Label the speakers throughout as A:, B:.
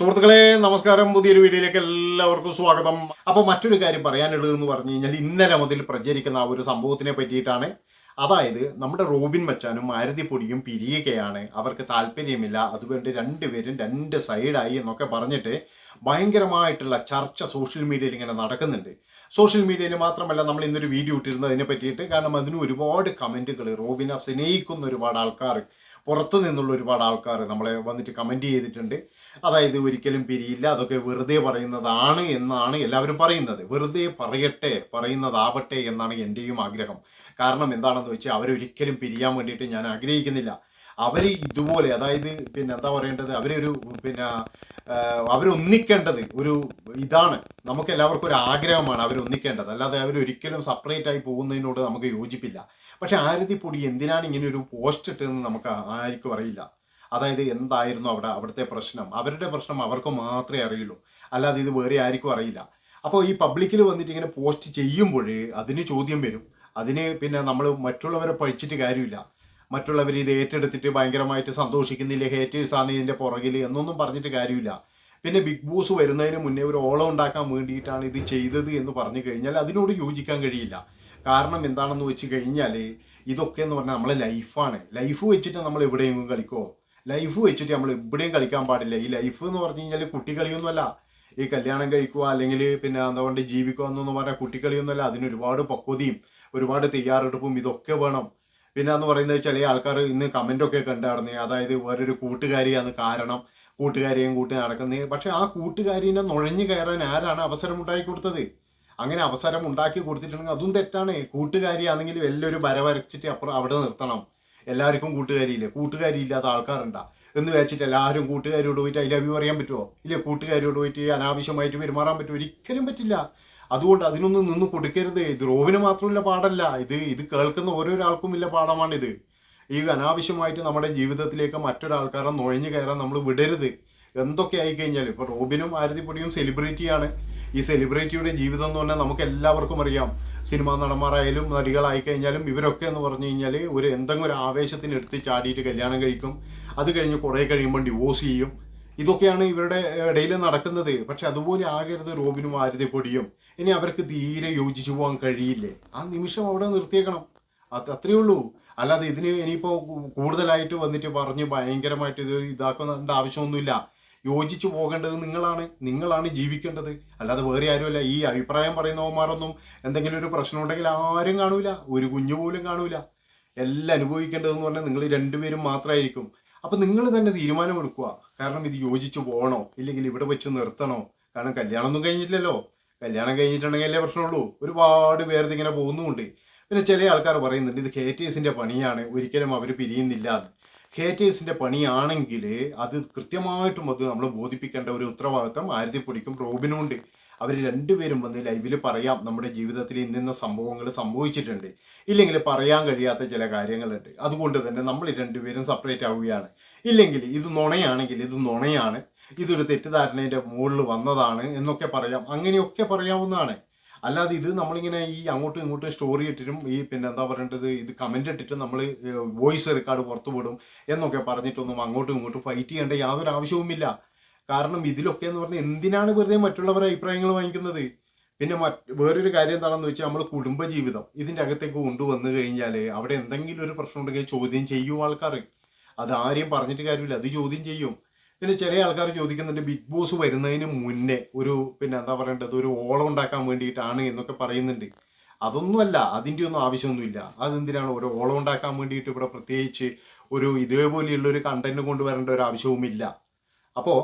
A: സുഹൃത്തുക്കളെ നമസ്കാരം. പുതിയൊരു വീഡിയോയിലേക്ക് എല്ലാവർക്കും സ്വാഗതം. അപ്പോൾ മറ്റൊരു കാര്യം പറയാനുള്ളത് എന്ന് പറഞ്ഞു കഴിഞ്ഞാൽ ഇന്നലെ മുതൽ പ്രചരിക്കുന്ന ആ ഒരു സംഭവത്തിനെ പറ്റിയിട്ടാണ്. അതായത് നമ്മുടെ റോബിൻ മച്ചാനും മാരുതി പൊടിയും പിരിയുകയാണ്. അവർക്ക് താല്പര്യമില്ല. അതുകൊണ്ട് രണ്ടുപേരും രണ്ട് സൈഡായി എന്നൊക്കെ പറഞ്ഞിട്ട് ഭയങ്കരമായിട്ടുള്ള ചർച്ച സോഷ്യൽ മീഡിയയിൽ ഇങ്ങനെ നടക്കുന്നുണ്ട്. സോഷ്യൽ മീഡിയയിൽ മാത്രമല്ല നമ്മൾ ഇന്നൊരു വീഡിയോ ഇട്ടിരുന്നു അതിനെ പറ്റിയിട്ട്. കാരണം അതിന് ഒരുപാട് കമന്റുകൾ റോബിനെ സ്നേഹിക്കുന്ന ഒരുപാട് ആൾക്കാർ പുറത്തു നിന്നുള്ള ഒരുപാട് ആൾക്കാർ നമ്മളെ വന്നിട്ട് കമന്റ് ചെയ്തിട്ടുണ്ട്. അതായത് ഒരിക്കലും പിരിയില്ല അതൊക്കെ വെറുതെ പറയുന്നതാണ് എന്നാണ് എല്ലാവരും പറയുന്നത്. വെറുതെ പറയട്ടെ പറയുന്നതാവട്ടെ എന്നാണ് എന്റെയും ആഗ്രഹം. കാരണം എന്താണെന്ന് വെച്ചാൽ അവരൊരിക്കലും പിരിയാൻ വേണ്ടിയിട്ട് ഞാൻ ആഗ്രഹിക്കുന്നില്ല. അവർ ഇതുപോലെ അതായത് പിന്നെ എന്താ പറയേണ്ടത്? അവരൊരു പിന്നെ അവരൊന്നിക്കേണ്ടത് ഒരു ഇതാണ്. നമുക്ക് എല്ലാവർക്കും ഒരു ആഗ്രഹമാണ് അവരൊന്നിക്കേണ്ടത്. അല്ലാതെ അവരൊരിക്കലും സെപ്പറേറ്റ് ആയി പോകുന്നതിനോട് നമുക്ക് യോജിപ്പില്ല. പക്ഷെ ആരതി പൊടി എന്തിനാണ് ഇങ്ങനെ ഒരു പോസ്റ്റ് ഇട്ടതെന്ന് നമുക്ക് ആർക്കും അറിയില്ല. അതായത് എന്തായിരുന്നു അവിടെ അവിടുത്തെ പ്രശ്നം? അവരുടെ പ്രശ്നം അവർക്ക് മാത്രമേ അറിയുള്ളൂ. അല്ലാതെ ഇത് വേറെ ആർക്കും അറിയില്ല. അപ്പോൾ ഈ പബ്ലിക്കിൽ വന്നിട്ട് ഇങ്ങനെ പോസ്റ്റ് ചെയ്യുമ്പോൾ അതിന് ചോദ്യം വരും. അതിന് പിന്നെ നമ്മൾ മറ്റുള്ളവരെ പഴിച്ചിട്ട് കാര്യമില്ല. മറ്റുള്ളവർ ഇത് ഏറ്റെടുത്തിട്ട് ഭയങ്കരമായിട്ട് സന്തോഷിക്കുന്നില്ല ഹേറ്റേഴ്സാണ് ഇതിന്റെ പുറകിൽ എന്നൊന്നും പറഞ്ഞിട്ട് കാര്യമില്ല. പിന്നെ ബിഗ് ബോസ് വരുന്നതിന് മുന്നേ ഒരു ഓളം ഉണ്ടാക്കാൻ വേണ്ടിയിട്ടാണ് ഇത് ചെയ്തത് എന്ന് പറഞ്ഞു കഴിഞ്ഞാൽ അതിനോട് യോജിക്കാൻ കഴിയില്ല. കാരണം എന്താണെന്ന് വെച്ച് കഴിഞ്ഞാൽ ഇതൊക്കെ എന്ന് പറഞ്ഞാൽ നമ്മളെ ലൈഫാണ് ലൈഫ് വെച്ചിട്ട് നമ്മൾ എവിടെയെങ്കിലും കളിക്കുമോ ലൈഫ് വെച്ചിട്ട് നമ്മൾ എവിടെയും കളിക്കാൻ പാടില്ല. ഈ ലൈഫ് എന്ന് പറഞ്ഞു കഴിഞ്ഞാൽ കുട്ടികളിയൊന്നുമല്ല ഈ കല്യാണം കഴിക്കുക അല്ലെങ്കിൽ പിന്നെ എന്താ പറയുക ജീവിക്കുക എന്നൊന്നും പറഞ്ഞാൽ കുട്ടികളിയൊന്നുമല്ല അതിന് ഒരുപാട് പക്വതയും ഒരുപാട് തയ്യാറെടുപ്പും ഇതൊക്കെ വേണം. പിന്നെ എന്ന് പറയുന്നത് ഈ ആൾക്കാർ ഇന്ന് കമന്റൊക്കെ കണ്ടായിരുന്നു അതായത് വേറൊരു കൂട്ടുകാരിയാണ് കാരണം കൂട്ടുകാരിയും കൂട്ടി നടക്കുന്നത് പക്ഷെ ആ കൂട്ടുകാരിനെ നുഴഞ്ഞു കയറാൻ ആരാണ് അവസരം ഉണ്ടാക്കി കൊടുത്തത്? അങ്ങനെ അവസരം ഉണ്ടാക്കി കൊടുത്തിട്ടുണ്ടെങ്കിൽ അതും തെറ്റാണ്. കൂട്ടുകാരിയാണെങ്കിലും എല്ലാവരും വര വരച്ചിട്ട് അപ്പുറം അവിടെ നിർത്തണം. എല്ലാവർക്കും കൂട്ടുകാരിയില്ലേ? കൂട്ടുകാരി ഇല്ലാത്ത ആൾക്കാരുണ്ടാ. എന്ന് വെച്ചിട്ട് എല്ലാവരും കൂട്ടുകാരിയോട് പോയിട്ട് ഐ ലവ് യു പറയാൻ പറ്റുമോ ഇല്ല കൂട്ടുകാരിയോട് പോയിട്ട് അനാവശ്യമായിട്ട് പെരുമാറാൻ പറ്റുമോ ഒരിക്കലും പറ്റില്ല. അതുകൊണ്ട് അതിനൊന്നും നിന്ന് കൊടുക്കരുത്. ഇത് റോവിന് മാത്രമല്ല പാടല്ല. ഇത് ഇത് കേൾക്കുന്ന ഓരോരാൾക്കും ഇല്ല പാഠമാണിത്. ഈ അനാവശ്യമായിട്ട് നമ്മുടെ ജീവിതത്തിലേക്ക് മറ്റൊരാൾക്കാരെ നുഴഞ്ഞു കയറാൻ നമ്മൾ വിടരുത്. എന്തൊക്കെ ആയിക്കഴിഞ്ഞാലും ഇപ്പോൾ റോബിനും ആരതിപ്പൊടിയും സെലിബ്രിറ്റിയാണ് ഈ സെലിബ്രിറ്റിയുടെ ജീവിതം എന്ന് പറഞ്ഞാൽ നമുക്ക് എല്ലാവർക്കും അറിയാം. സിനിമാ നടന്മാരായാലും നടികളായി കഴിഞ്ഞാലും ഇവരൊക്കെ എന്ന് പറഞ്ഞു കഴിഞ്ഞാൽ ഒരു എന്തെങ്കിലും ഒരു ആവേശത്തിന് എടുത്ത് ചാടിയിട്ട് കല്യാണം കഴിക്കും. അത് കഴിഞ്ഞ് കുറേ കഴിയുമ്പോൾ ഡിവോഴ്സ് ചെയ്യും. ഇതൊക്കെയാണ് ഇവരുടെ ഇടയിൽ നടക്കുന്നത്. പക്ഷെ അതുപോലെ ആകരുത് റോബിനും ആരതിപ്പൊടിയും ഇനി അവർക്ക് തീരെ യോജിച്ചു പോകാൻ കഴിയില്ലേ. ആ നിമിഷം അവിടെ നിർത്തിയേക്കണം. അത് അത്രയേ ഉള്ളൂ. അല്ലാതെ ഇതിന് ഇനിയിപ്പോൾ കൂടുതലായിട്ട് വന്നിട്ട് പറഞ്ഞ് ഭയങ്കരമായിട്ട് ഇത് ഇതാക്കേണ്ട ആവശ്യമൊന്നുമില്ല. യോജിച്ചു പോകേണ്ടത് നിങ്ങളാണ്. നിങ്ങളാണ് ജീവിക്കേണ്ടത്. അല്ലാതെ വേറെ ആരുമല്ല. ഈ അഭിപ്രായം പറയുന്നവന്മാരൊന്നും എന്തെങ്കിലും ഒരു പ്രശ്നം ഉണ്ടെങ്കിൽ ആരും കാണൂല. ഒരു കുഞ്ഞു പോലും കാണൂല. എല്ലാം അനുഭവിക്കേണ്ടതെന്ന് പറഞ്ഞാൽ നിങ്ങൾ രണ്ടുപേരും മാത്രമായിരിക്കും. അപ്പം നിങ്ങൾ തന്നെ തീരുമാനം എടുക്കുക കാരണം ഇത് യോജിച്ചു പോകണോ? ഇല്ലെങ്കിൽ ഇവിടെ വെച്ച് നിർത്തണോ? കാരണം കല്യാണമൊന്നും കഴിഞ്ഞിട്ടില്ലല്ലോ. കല്യാണം കഴിഞ്ഞിട്ടുണ്ടെങ്കിൽ അല്ലേ പ്രശ്നമുള്ളൂ? ഒരുപാട് പേർ ഇങ്ങനെ പോകുന്നുമുണ്ട്. പിന്നെ ചില ആൾക്കാർ പറയുന്നുണ്ട് ഇത് കെ ടി എസിന്റെ പണിയാണ്. ഒരിക്കലും അവർ പിരിയുന്നില്ല എന്ന്. ഹേറ്റേഴ്സിന്റെ പണിയാണെങ്കിൽ അത് കൃത്യമായിട്ടും അത് നമ്മൾ ബോധിപ്പിക്കേണ്ട ഒരു ഉത്തരവാദിത്തം ആരതിപ്പൊടിക്കും റോബിനുണ്ട് അവർ രണ്ടുപേരും വന്ന് ലൈവിൽ പറയാം നമ്മുടെ ജീവിതത്തിൽ ഇന്നിന്ന സംഭവങ്ങൾ സംഭവിച്ചിട്ടുണ്ട്. ഇല്ലെങ്കിൽ പറയാൻ കഴിയാത്ത ചില കാര്യങ്ങളുണ്ട്. അതുകൊണ്ട് തന്നെ നമ്മൾ രണ്ടുപേരും സെപ്പറേറ്റ് ആവുകയാണ്. ഇല്ലെങ്കിൽ ഇത് നുണയാണെങ്കിൽ ഇത് നുണയാണ്. ഇതൊരു തെറ്റിദ്ധാരണയുടെ മുകളിൽ വന്നതാണ് എന്നൊക്കെ പറയാം. അങ്ങനെയൊക്കെ പറയാവുന്നതാണ്. അല്ലാതെ ഇത് നമ്മളിങ്ങനെ ഈ അങ്ങോട്ടും ഇങ്ങോട്ടും സ്റ്റോറി ഇട്ടിട്ടും ഈ പിന്നെ എന്താ പറയേണ്ടത് ഇത് കമന്റ് ഇട്ടിട്ട് നമ്മൾ വോയിസ് റെക്കോർഡ് പുറത്തു വിടും എന്നൊക്കെ പറഞ്ഞിട്ടൊന്നും അങ്ങോട്ടും ഇങ്ങോട്ടും ഫൈറ്റ് ചെയ്യേണ്ട യാതൊരു ആവശ്യവുമില്ല. കാരണം ഇതിലൊക്കെ എന്ന് പറഞ്ഞാൽ എന്തിനാണ് വെറുതെ മറ്റുള്ളവരുടെ അഭിപ്രായങ്ങൾ വാങ്ങിക്കുന്നത്? പിന്നെ മറ്റ് വേറൊരു കാര്യം എന്താണെന്ന് വെച്ചാൽ നമ്മൾ കുടുംബജീവിതം ഇതിന്റെ അകത്തേക്ക് കൊണ്ടുവന്നു കഴിഞ്ഞാൽ അവിടെ എന്തെങ്കിലും ഒരു പ്രശ്നം ഉണ്ടെങ്കിൽ ചോദ്യം ചെയ്യും ആൾക്കാർ അത് ആരെയും പറഞ്ഞിട്ട് കാര്യമില്ല അത് ചോദ്യം ചെയ്യും. പിന്നെ ചെറിയ ആൾക്കാർ ചോദിക്കുന്നുണ്ട് ബിഗ് ബോസ് വരുന്നതിന് മുന്നേ ഒരു പിന്നെ എന്താ പറയേണ്ടത്? ഒരു ഓളം ഉണ്ടാക്കാൻ വേണ്ടിയിട്ടാണ് എന്നൊക്കെ പറയുന്നുണ്ട്. അതൊന്നുമല്ല അതിന്റെ ഒന്നും ആവശ്യമൊന്നുമില്ല. അതെന്തിനാണ്? ഒരു ഓളം ഉണ്ടാക്കാൻ വേണ്ടിയിട്ട് ഇവിടെ പ്രത്യേകിച്ച് ഒരു ഇതേപോലെയുള്ള ഒരു കണ്ടന്റ് കൊണ്ടുവരേണ്ട ഒരു ആവശ്യവുമില്ല. അപ്പോൾ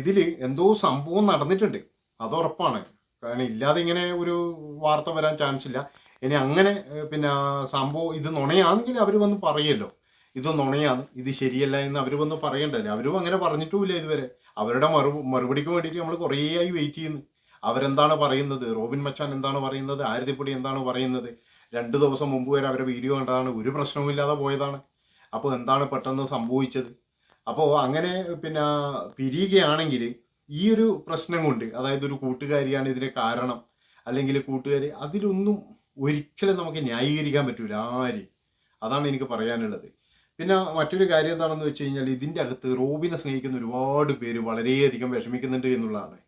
A: ഇതിൽ എന്തോ സംഭവം നടന്നിട്ടുണ്ട്. അത് ഉറപ്പാണ്. കാരണം ഇല്ലാതെ ഇങ്ങനെ ഒരു വാർത്ത വരാൻ ചാൻസ് ഇല്ല. ഇനി അങ്ങനെ പിന്നെ സംഭവം ഇത് നുണയാണെങ്കിൽ അവർ വന്ന് പറയല്ലോ. ഇത് നുണയാണ് ഇത് ശരിയല്ല എന്ന് അവർ വന്ന് പറയണ്ടല്ലേ? അവരും അങ്ങനെ പറഞ്ഞിട്ടുമില്ല ഇതുവരെ. അവരുടെ മറു മറുപടിക്ക് വേണ്ടിയിട്ട് നമ്മൾ കുറേ ആയി വെയിറ്റ് ചെയ്യുന്നു. അവരെന്താണ് പറയുന്നത്? റോബിൻ മച്ചാൻ എന്താണ് പറയുന്നത്? ആരതിപ്പൊടി എന്താണ് പറയുന്നത്? രണ്ട് ദിവസം മുമ്പ് വരെ അവരെ വീഡിയോ കണ്ടതാണ്. ഒരു പ്രശ്നവുമില്ലാതെ പോയതാണ്. അപ്പോൾ എന്താണ് പെട്ടെന്ന് സംഭവിച്ചത്? അപ്പോൾ അങ്ങനെ പിന്നെ പിരിയുകയാണെങ്കിൽ ഈ ഒരു പ്രശ്നം കൊണ്ട് അതായത് ഒരു കൂട്ടുകാരിയാണ് ഇതിന് കാരണം അല്ലെങ്കിൽ കൂട്ടുകാരി അതിലൊന്നും ഒരിക്കലും നമുക്ക് ന്യായീകരിക്കാൻ പറ്റൂല. ആര്? അതാണ് എനിക്ക് പറയാനുള്ളത്. പിന്നെ മറ്റൊരു കാര്യം എന്താണെന്ന് വെച്ച് കഴിഞ്ഞാൽ ഇതിന്റെ അകത്ത് റോബിനെ സ്നേഹിക്കുന്ന ഒരുപാട് പേര് വളരെയധികം വിഷമിക്കുന്നുണ്ട് എന്നുള്ളതാണ്.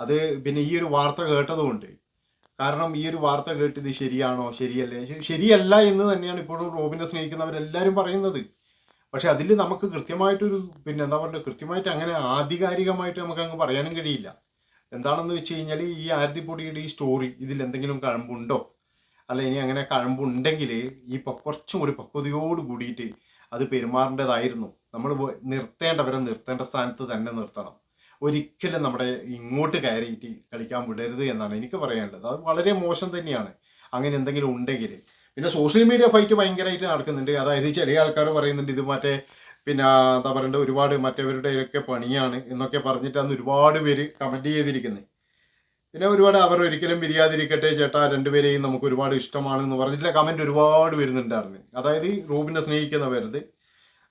A: അത് പിന്നെ ഈ ഒരു വാർത്ത കേട്ടതുകൊണ്ട്. കാരണം ഈ ഒരു വാർത്ത കേട്ടിത് ശരിയാണോ? ശരിയല്ലേ? ശരിയല്ല എന്ന് തന്നെയാണ് ഇപ്പോഴും റോബിനെ സ്നേഹിക്കുന്നവരെല്ലാവരും പറയുന്നത്. പക്ഷെ അതിൽ നമുക്ക് കൃത്യമായിട്ടൊരു പിന്നെ എന്താ പറയുക കൃത്യമായിട്ട് അങ്ങനെ ആധികാരികമായിട്ട് നമുക്ക് അങ്ങ് പറയാനും കഴിയില്ല. എന്താണെന്ന് വെച്ച് കഴിഞ്ഞാൽ ഈ ആരതിപ്പൊടിയുടെ ഈ സ്റ്റോറി ഇതിൽ എന്തെങ്കിലും കഴമ്പുണ്ടോ? അല്ല ഇനി അങ്ങനെ കഴമ്പുണ്ടെങ്കിൽ ഈ കുറച്ചും കൂടി പക്വതയോട് കൂടിയിട്ട് അത് പെരുമാറേണ്ടതായിരുന്നു. നമ്മൾ നിർത്തേണ്ടവരെ നിർത്തേണ്ട സ്ഥാനത്ത് തന്നെ നിർത്തണം. ഒരിക്കലും നമ്മുടെ ഇങ്ങോട്ട് കയറിയിട്ട് കളിക്കാൻ വിടരുത് എന്നാണ് എനിക്ക് പറയാനുള്ളത്. അത് വളരെ മോശം തന്നെയാണ്. അങ്ങനെ എന്തെങ്കിലും ഉണ്ടെങ്കിൽ. പിന്നെ സോഷ്യൽ മീഡിയ ഫൈറ്റ് ഭയങ്കരമായിട്ട് നടക്കുന്നുണ്ട്. അതായത് ചില ആൾക്കാർ പറയുന്നുണ്ട് ഇത് മറ്റേ പിന്നെ എന്താ പറയണ്ടത് ഒരുപാട് മറ്റവരുടെയൊക്കെ പണിയാണ് എന്നൊക്കെ പറഞ്ഞിട്ട് പറഞ്ഞിട്ടാണ് ഒരുപാട് പേര് കമന്റ് ചെയ്തിരിക്കുന്നത് പിന്നെ ഒരുപാട് അവർ ഒരിക്കലും പിരിയാതിരിക്കട്ടെ ചേട്ടാ രണ്ടുപേരെയും നമുക്ക് ഒരുപാട് ഇഷ്ടമാണ് എന്ന് പറഞ്ഞിട്ടുള്ള കമന്റ് ഒരുപാട് വരുന്നുണ്ടായിരുന്നു. അതായത് റോബിനെ സ്നേഹിക്കുന്നവരത്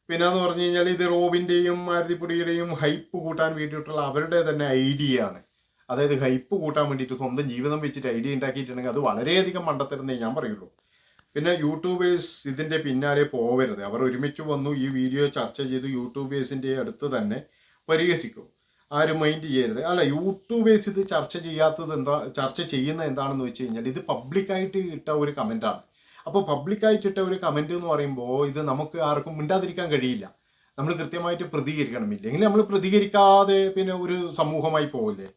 A: പിന്നെ എന്ന് പറഞ്ഞു കഴിഞ്ഞാൽ ഇത് റോബിന്റെയും മാരുതിപ്പുടിയുടെയും ഹൈപ്പ് കൂട്ടാൻ വേണ്ടിയിട്ടുള്ള അവരുടെ തന്നെ ഐഡിയ ആണ്. അതായത് ഹൈപ്പ് കൂട്ടാൻ വേണ്ടിയിട്ട് സ്വന്തം ജീവിതം വെച്ചിട്ട് ഐഡിയ ഉണ്ടാക്കിയിട്ടുണ്ടെങ്കിൽ അത് വളരെയധികം മണ്ടത്തരുന്നേ ഞാൻ പറയുള്ളൂ. പിന്നെ യൂട്യൂബേഴ്സ് ഇതിന്റെ പിന്നാലെ പോവരുത്. അവർ ഒരുമിച്ച് വന്നു ഈ വീഡിയോ ചർച്ച ചെയ്ത് യൂട്യൂബേഴ്സിന്റെ അടുത്ത് തന്നെ പരിഹസിക്കും. ആരും മൈൻഡ് ചെയ്യരുത്. അല്ല യൂട്യൂബേഴ്സ് ഇത് ചർച്ച ചെയ്യാത്തത് എന്താ ചർച്ച ചെയ്യുന്ന എന്താണെന്ന് വെച്ച് കഴിഞ്ഞാൽ ഇത് പബ്ലിക്കായിട്ട് ഇട്ട ഒരു കമന്റാണ് അപ്പോൾ പബ്ലിക്കായിട്ട് ഇട്ട ഒരു കമന്റ് എന്ന് പറയുമ്പോൾ ഇത് നമുക്ക് ആർക്കും മിണ്ടാതിരിക്കാൻ കഴിയില്ല. നമ്മൾ കൃത്യമായിട്ട് പ്രതികരിക്കണം. ഇല്ലെങ്കിൽ നമ്മൾ പ്രതികരിക്കാതെ പിന്നെ ഒരു സമൂഹമായി പോകില്ലേ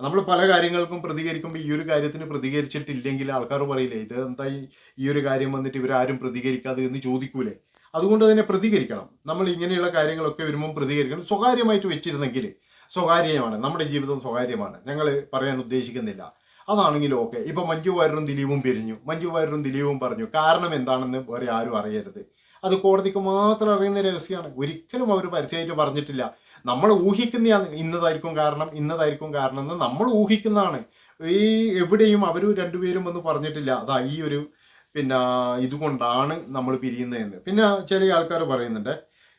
A: നമ്മൾ പല കാര്യങ്ങൾക്കും പ്രതികരിക്കുമ്പോൾ ഈ ഒരു കാര്യത്തിന് പ്രതികരിച്ചിട്ടില്ലെങ്കിൽ ആൾക്കാർ പറയില്ലേ ഇത് എന്താ ഈ- ഒരു കാര്യം വന്നിട്ട് ഇവരാരും പ്രതികരിക്കാതെ എന്ന് ചോദിക്കൂലേ? അതുകൊണ്ട് തന്നെ പ്രതികരിക്കണം. നമ്മൾ ഇങ്ങനെയുള്ള കാര്യങ്ങളൊക്കെ വരുമ്പോൾ പ്രതികരിക്കണം. സ്വകാര്യമായിട്ട് വെച്ചിരുന്നെങ്കിൽ സ്വകാര്യമാണ്. നമ്മുടെ ജീവിതം സ്വകാര്യമാണ്. ഞങ്ങൾ പറയാൻ ഉദ്ദേശിക്കുന്നില്ല. അതാണെങ്കിലും ഓക്കെ. ഇപ്പം മഞ്ജു വാര്യരും ദിലീപും പിരിഞ്ഞു. മഞ്ജു വാര്യരും ദിലീപും പറഞ്ഞു കാരണം എന്താണെന്ന് വേറെ ആരും അറിയരുത്. അത് കോടതിക്ക് മാത്രം അറിയുന്ന രഹസ്യമാണ്. ഒരിക്കലും അവർ പരസ്യമായിട്ട് പറഞ്ഞിട്ടില്ല. നമ്മൾ ഊഹിക്കുന്നതാണ് ഇന്നതായിരിക്കും കാരണം ഇന്നതായിരിക്കും കാരണം എന്ന് നമ്മൾ ഊഹിക്കുന്നതാണ്. ഈ എവിടെയും അവർ രണ്ടുപേരും ഒന്നും പറഞ്ഞിട്ടില്ല. അതാ ഈ ഒരു പിന്നെ ഇതുകൊണ്ടാണ് നമ്മൾ പിരിയുന്നതെന്ന്. പിന്നെ ചില ആൾക്കാർ പറയുന്നുണ്ട്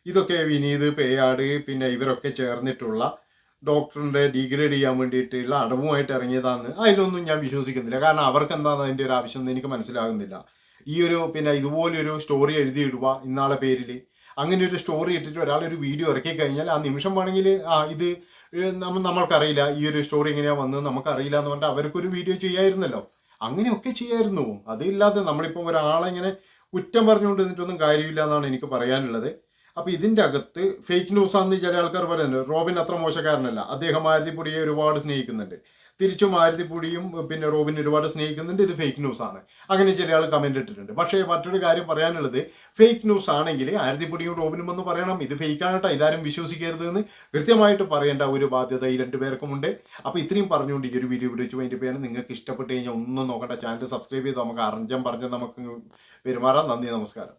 A: ഇതൊക്കെ വിനീത് പേയാട് പിന്നെ ഇവരൊക്കെ ചേർന്നിട്ടുള്ള ഡോക്ടറിന്റെ ഡിഗ്രേഡ് ചെയ്യാൻ വേണ്ടിയിട്ടുള്ള അടവുമായിട്ട് ഇറങ്ങിയതാണ് അതിലൊന്നും ഞാൻ വിശ്വസിക്കുന്നില്ല. കാരണം അവർക്ക് എന്താണ് അതിന്റെ ഒരു ആവശ്യം എന്ന് എനിക്ക് മനസ്സിലാകുന്നില്ല. ഈ ഒരു പിന്നെ ഇതുപോലൊരു സ്റ്റോറി എഴുതിയിടുക ഇന്നാളെ പേരിൽ അങ്ങനെ ഒരു സ്റ്റോറി ഇട്ടിട്ട് ഒരാൾ ഒരു വീഡിയോ ഇറക്കി കഴിഞ്ഞാൽ ആ നിമിഷം വേണമെങ്കിൽ ആ ഇത് നമ്മ നമ്മൾക്കറിയില്ല ഈ ഒരു സ്റ്റോറി എങ്ങനെയാണ് വന്നത് നമുക്കറിയില്ല എന്ന് പറഞ്ഞാൽ അവർക്കൊരു വീഡിയോ ചെയ്യായിരുന്നല്ലോ. അങ്ങനെയൊക്കെ ചെയ്യായിരുന്നു. അതില്ലാതെ നമ്മളിപ്പോൾ ഒരാളെങ്ങനെ കുറ്റം പറഞ്ഞുകൊണ്ട് നിന്നിട്ടൊന്നും കാര്യമില്ല എന്നാണ് എനിക്ക് പറയാനുള്ളത്. അപ്പൊ ഇതിന്റെ അകത്ത് ഫേക്ക് ന്യൂസ് ആണെന്ന് ചില ആൾക്കാർ പറയുന്നുണ്ട്. റോബിൻ അത്ര മോശക്കാരനല്ല. അദ്ദേഹം മാരുതിപ്പൊടിയെ ഒരുപാട് സ്നേഹിക്കുന്നുണ്ട്. തിരിച്ചും മാരുതിപ്പൊടിയും പിന്നെ റോബിൻ ഒരുപാട് സ്നേഹിക്കുന്നുണ്ട്. ഇത് ഫേക്ക് ന്യൂസ് ആണ്. അങ്ങനെ ചില ആൾ കമന്റ് ഇട്ടിട്ടുണ്ട്. പക്ഷേ മറ്റൊരു കാര്യം പറയാനുള്ളത് ഫേക്ക് ന്യൂസ് ആണെങ്കിൽ ആരതിപ്പൊടിയും റോബിനും എന്ന് പറയണം. ഇത് ഫേക്ക് ആണ് കേട്ടോ ഇതാരും വിശ്വസിക്കരുത് എന്ന് കൃത്യമായിട്ട് പറയേണ്ട ഒരു ബാധ്യത ഈ രണ്ടുപേർക്കുമുണ്ട് അപ്പോൾ ഇത്രയും പറഞ്ഞുകൊണ്ട് ഈ ഒരു വീഡിയോ വിളിച്ചു വെച്ച് പേര് നിങ്ങൾക്ക് ഇഷ്ടപ്പെട്ട് കഴിഞ്ഞാൽ ഒന്നും നോക്കണ്ട ചാനൽ സബ്സ്ക്രൈബ് ചെയ്ത് നമുക്ക് അറിഞ്ഞം പറഞ്ഞ് നമുക്ക് പെരുമാറാം. നന്ദി നമസ്കാരം.